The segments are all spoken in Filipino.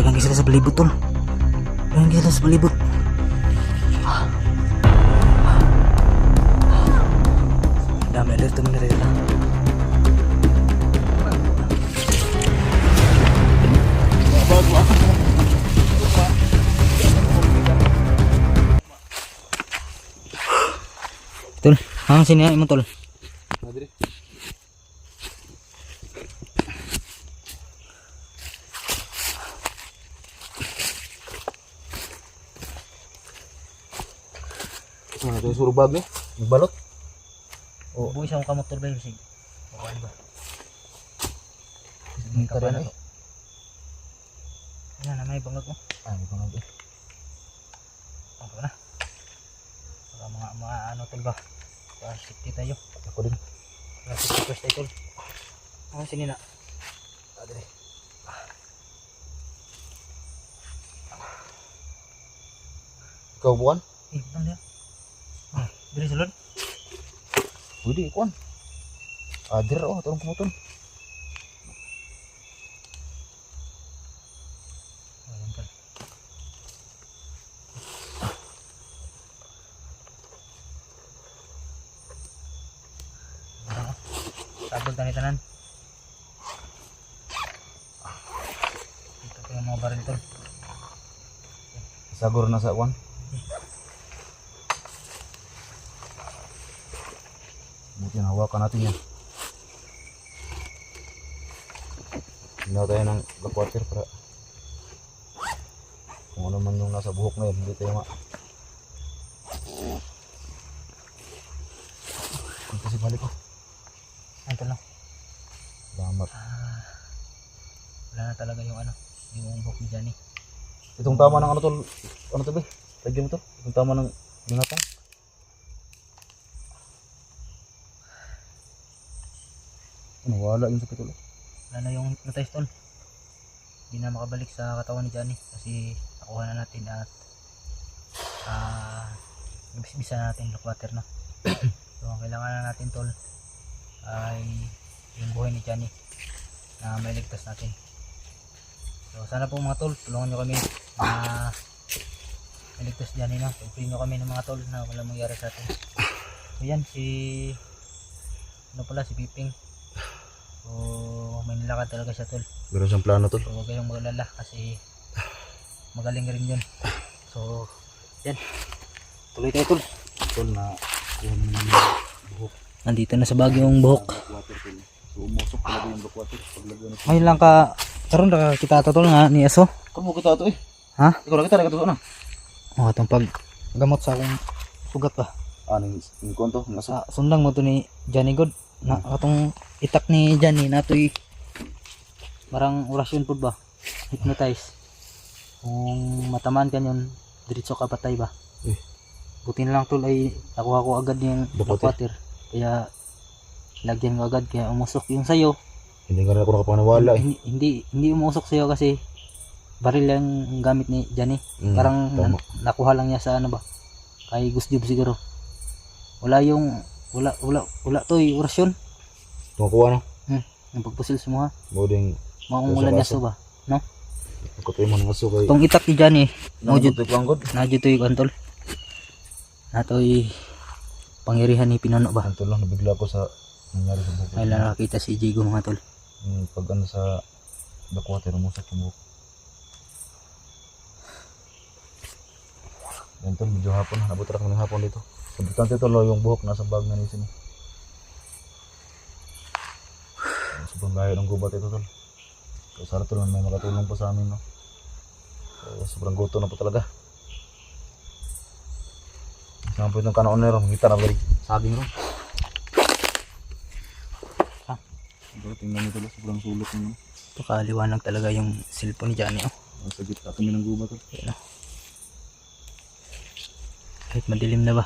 dagang sila sa palibot tol. Dagang sila sa palibot. Dami alert naman na rin. Tol, hang sini mo tol. Madre. Ano ito yung surubag eh? Balot? Oh. Buhay kamotor ba yun? Sige. Okay ba? Hindi ka rin eh. Yan na may bangag mo. Ah, hindi ko na eh. Ako na. Para mga, mga ano tol ba? Safety tayo. Ako din. Safety first tayo tol. Ano sini na? Madre. Ikaw buwan? Eh, butang dia. Ah, dili sulod. Pwede, ikuan. Ah, dir oh, tulong pumutol. Ayan tol. Ano? Sabog tani tanan. Ito pa yung mga baril tol. Sagor na sa kuan. Buti hawakan natin yan. Hindi tayo ng black water para kung ano man yung nasa buhok na yun, hindi tayo ma... Ang kasi balik ko. Ayan tol no. Salamat. Ah, wala na talaga yung ano, yung buhok ni Johnny. Itong tama ng ano tol, ano to be? Lagyan mo to. Itong tama ng binatang. Ano, wala yung sakit ulo. Wala na yung hypnotize tol. Hindi na makabalik sa katawan ni Johnny kasi nakuha na natin at ah ibis-bisa na natin yung water no. so ang kailangan na natin tol ay yung buhay ni Johnny na mailigtas natin. So sana po mga tol, tulungan nyo kami na mailigtas Johnny no. Pag-free nyo kami ng mga tol na wala mangyari sa atin. So yan si ano pala si Piping. So may nilakad talaga siya tol. Meron siyang plano tol. So huwag kayong magalala kasi magaling rin yun. So, yan. Tuloy tayo tol. Tol na kuha naman yung buhok. Nandito na sa bagyo yung buhok. Black water tol. So umusok talaga yung black water. Pag lagyan na Ngayon lang ka, karon na kita to tol nga ni Aso. Kung mo kita ito eh. Ha? Ikaw na kita na katuso na. O, itong pag gamot sa akong sugat pa. Ano yung konto? Nasa Sa sundang mo to ni Johnny God. Na katong itak ni Johnny na to'y marang orasyon po ba? Hypnotize. Kung matamaan ka yun, diretso ka patay ba? Eh. Buti na lang tol ay nakuha ko agad yung water. Kaya lagyan ko agad kaya umusok yung sayo. hindi ka rin ako nakapaniwala eh. Hindi, hindi hindi umusok sayo kasi baril lang ang gamit ni Johnny. Mm, Parang na- nakuha lang niya sa ano ba? Kay Gusjob siguro. Wala yung wala wala wala to yung orasyon Tungkuha no. yung pagpusil sa mga Boding maungulan niya Kaso, so ba. ako tayo man maso kay. Tong itak Nanggod ito ang god. nadyo to yung antol. Natoy pangyarihan ni Pinuno ba? Ang tol lang nabigla ko sa nangyari sa buhok. Ay lang nakakita si Jigo mga tol. Yung pag ano sa black water, umusok yung Yan tol, medyo hapon. Nabot rin ng hapon dito. Importante tol, oh, yung buhok nasa bag na nisin. Sobrang layo ng gubat ito tol. So, sana tol, may makatulong po sa amin. No? So, sobrang guto na po talaga. Saan po itong kanaon na rin. Kita na balik. Saging rin. Ah. Ito, tingnan nyo tol. Sobrang sulok naman. Pakaliwanag talaga yung cellphone ni Johnny oh. Nasa gitna kami ng gubat. Yan oh. Kahit madilim na ba?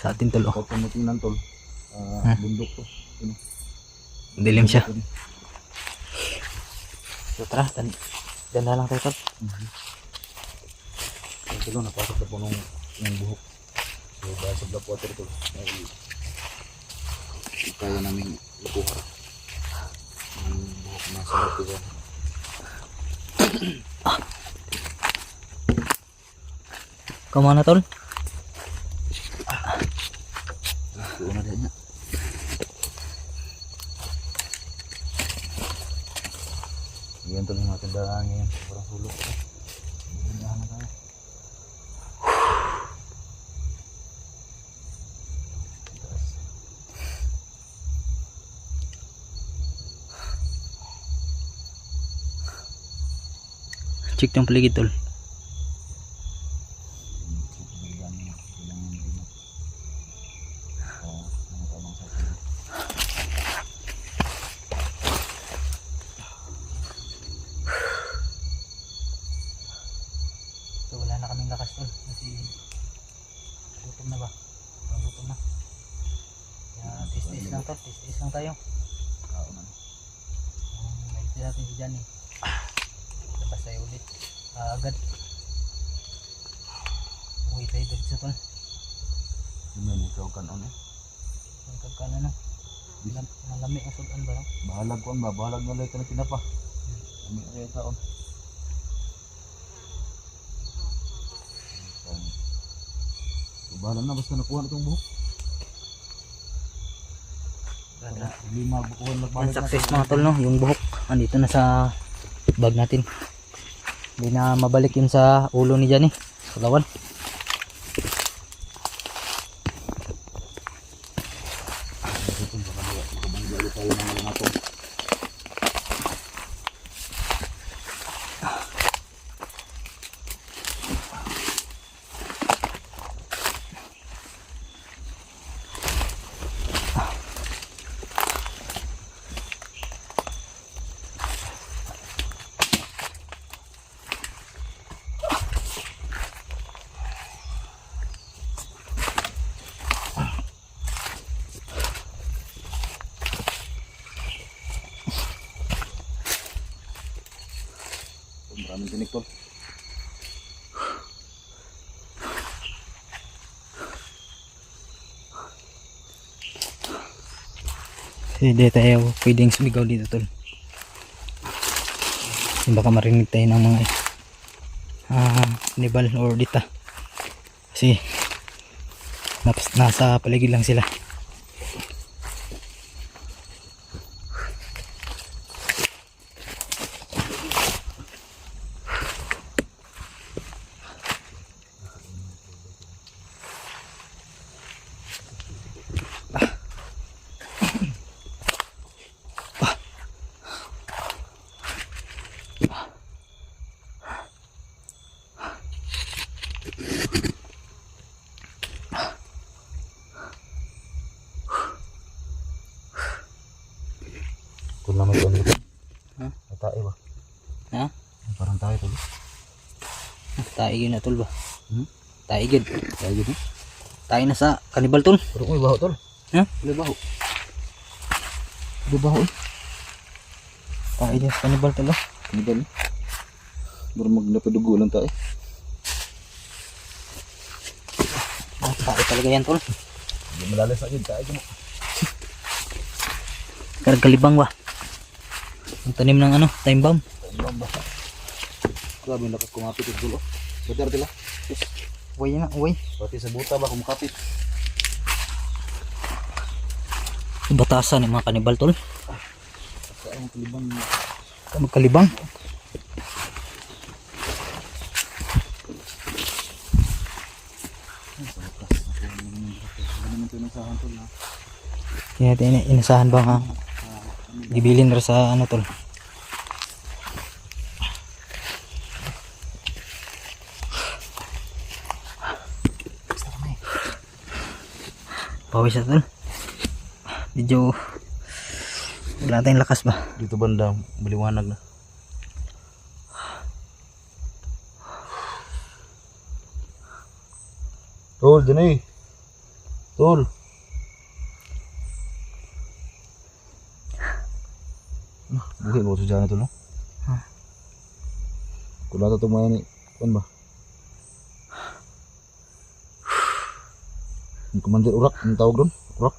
Sa atin tol oh. Pag tumutingnan tol, Hmm. bundok to. Ano? Dilim siya. So tara, dan dan na lang tayo tol. Mhm. Yung tulo, napasok na po nung, nung buhok. So, dahil sa black water tol, ay kaya namin ikuha ang buhok na sa loob ko. Come on na tol. Tuon na din niya. Yan tol yung mga tandaan ngayon. Parang sulok. Hindahan na tayo. Check yung paligid tol. Bilang bilang hindi na. Ah, ano ka bang sasabihin? So wala na kaming lakas tol kasi gutom na ba? Parang gutom na. Kaya tol, tis-tis lang tayo. Na. Um, Naiti natin si Johnny. Labas tayo ulit. Ah, agad. Uwi tayo dito sa tol. Yun yun, ikaw kanon eh. Ang kagkano no. Lam- Malami ang sudan ba? Bahalag ko ba? Bahalag na lang ka na pinapa. Kami kaya taon. Bahala na, basta nakuha na itong buhok. Yan success mga tol no, yung buhok andito na sa bag natin. Hindi na mabalik yun sa ulo ni Johnny. Sa Maraming tinik tol. Hindi tayo pwedeng sumigaw dito tol. Baka marinig tayo ng mga ah, nibal or dita. Kasi nasa paligid lang sila. Taigid na tol ba? Hmm? Taigid. Tayo yun eh. Tayo na sa kanibal tol. Pero kung ibaho tol. Ha? May baho. May baho eh. Tayo din sa kanibal tol. oh. Ano ba eh? Magnapadugo lang tayo. Ah, Tayo talaga yan tol. Hindi malalas na yun tayo. mo. Kargalibang ba? Ang tanim ng ano, time bomb. Ang bamba. Grabe na kumapit yung dulo. Better tila. Uway na, uway. Pati sa buta ba kumakapit. Batasan ng mga kanibal tol. Sa ang kalibang Magkalibang. Naman ito ng sahan tol na. Kaya natin inasahan ba nga? Gibilin ra sa ano tol. Pawis na tol. Medyo wala tayong lakas ba? Dito banda, maliwanag na. Tol, dyan eh. Tol. Buhay mo sa dyan ito, no? Ha? Kung nato ito mga ni, kan ba? Yung commander urak, ang tawag doon? Urak?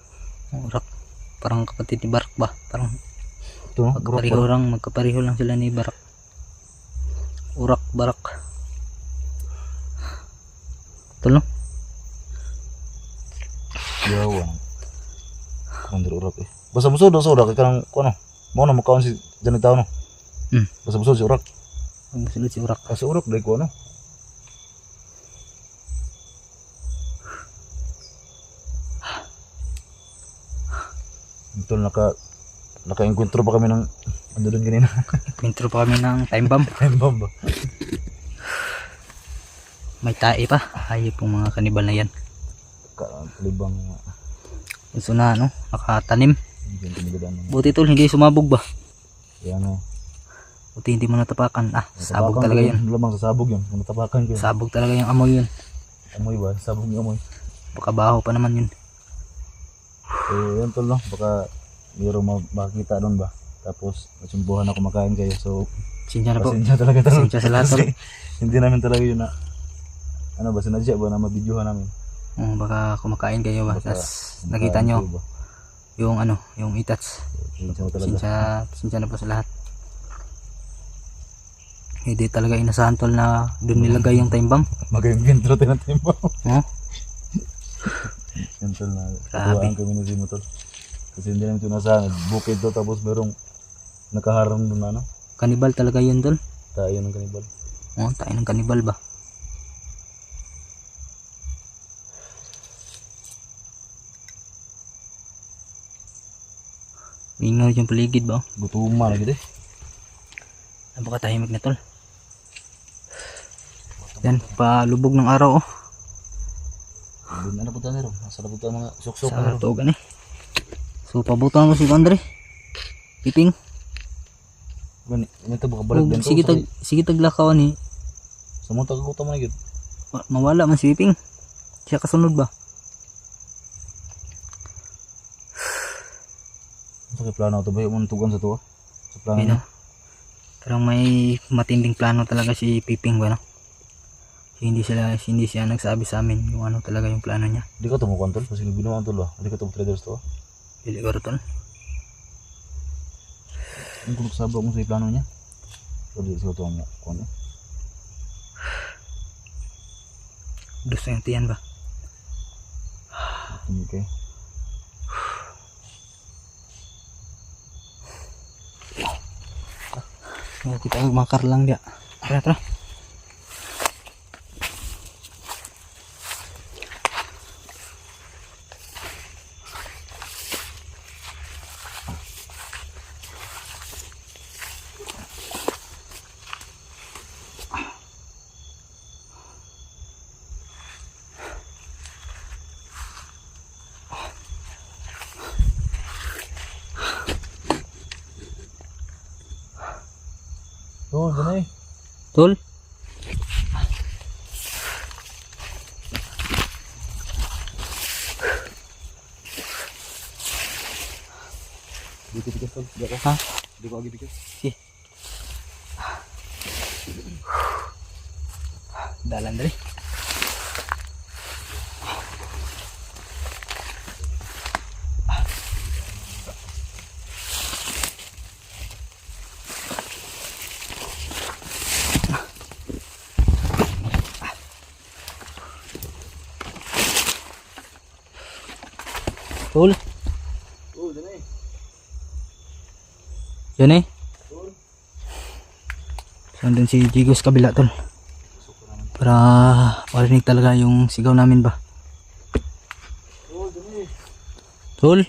Urak. Parang kapatid ni Barak ba? Parang Ito, no? Urak magkapariho lang, magkapariho lang sila ni Barak. urak barak tol no Yawan. Kundir urak eh. Basta busod do sa urak kay kanang kuno. Mo na makaon si janit tao no. Hmm. Basta busod si urak. ang sulod si urak Kasi urak dai ko Ito naka naka-encuentro pa kami ng ano doon kanina. intro pa kami ng time bomb Time bomb ba? may tae pa hayop pong mga kanibal na yan Kalibang gusto na ano nakatanim buti tol hindi sumabog ba kaya ano. buti hindi mo natapakan ah sabog talaga yun Lamang sa sabog yun. Natapakan ko yun. sabog talaga yung amoy yun Amoy ba? Sabog yung amoy. baka baho pa naman yun So, yun tol no. Baka mayroong ma- makakita doon ba. Tapos, nasumbuhan ako makain kayo. So, sinsya na po pasensya talaga tol. Pasensya sa lahat, tol. Hindi namin talaga yun na, ano ba, sinadya ba na mabidyohan namin. Oh, baka kumakain kayo ba tas nakita nyo ba. yung ano yung itats mo talaga. sinsya na po sa lahat hindi talaga inasahan tol na doon nilagay yung time bomb Mag-inventro tayo ng tempo. oh Yan tol na. Grabe. Kami ni Simo tol. Kasi hindi namin ito nasahan. Bukid to tapos merong nakaharang doon ano. kanibal talaga yun tol Tayo ng kanibal. oh tayo ng kanibal ba Mingaw yung paligid ba? oh? Gutuman lagi eh. Napakatahimik na tol. Yan, palubog ng araw oh. Doon na punta nero. Nasa na punta mga sok-sok. Sa ano. tugan eh. So, pabutan mo si Andre. Piping. Gani, may tabo ka balik Oh, din sige, tag, sige taglakawan eh. Sa mga tagakuta mo na. Ma- Mawala man si Piping. Siya kasunod ba? Sa plano to ba yung tugan sa to? Sa plano. Parang may matinding plano talaga si Piping ba no? Hindi sila hindi siya nagsabi sa amin yung ano talaga yung plano niya. Hindi ka tumukuan tol. Kasi binuang tol ba? Hindi ka tumukuan traders to. ah. Pili ko tol. Ang kulok sabak mo sa plano niya. So di sa mo kuan. eh. Gusto yung tiyan ba? Hindi kay. Kaya kita makar lang dia. Tara, tara. Dyan eh. Tol. Dito tikas tol. Di ka. Ha? Di ko agi. Si. Dalan dali. Tol. Oh, dyan eh. Yan eh. Saan din si Jigo kabila tol. Para marinig talaga yung sigaw namin ba. Tol.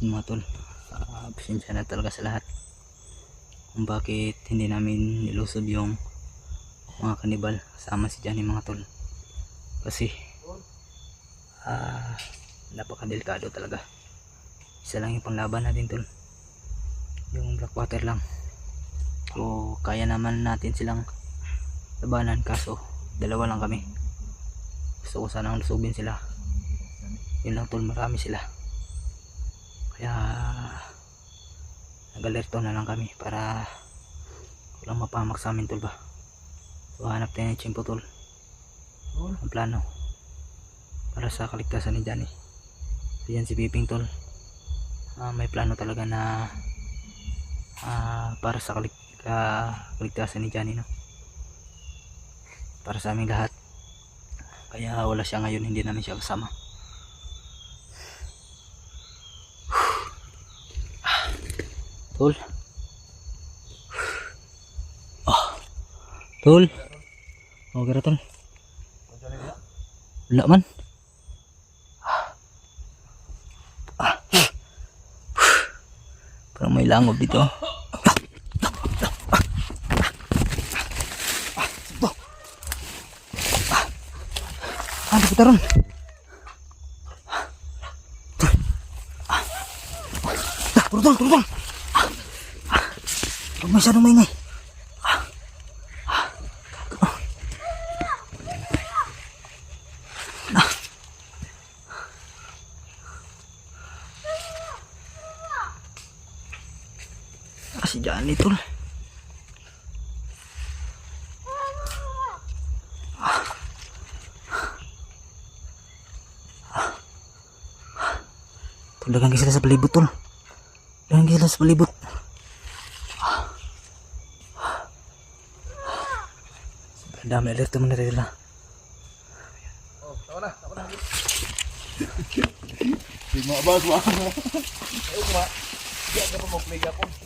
Mga tol. Uh, pasensya na talaga sa lahat. Kung bakit hindi namin nilusob yung mga kanibal sama si Johnny mga tol. Kasi ah napakadelikado talaga. Isa lang yung panglaban natin tol. Yung blackwater lang. So kaya naman natin silang labanan kaso dalawa lang kami. Gusto ko sanang lusubin sila. Yun lang tol marami sila. Kaya nag-alerto na lang kami para walang mapahamak sa amin tol ba. So hanap tayo ng chimpo tol. Ang plano. para sa kaligtasan ni Johnny. So yan si Piping tol. Ah, may plano talaga na ah, para sa kalig ah, kaligtasan ni Johnny no. Para sa aming lahat. Kaya wala siya ngayon, hindi namin siya kasama. Tol. Tol. Okay ra tol. Wala man. Ah. Parang may langob dito. Ah, di kita ron. Dah, turun, turun. Huwag masyadong maingay. Si Johnny tol. Tol, dagang sila sa palibot tol. Dagang sila sa palibot. Sobrang dami alerto mo na rin nila. Di mo abas, wa mo. Ay, uma. Di aga pa mo play ako.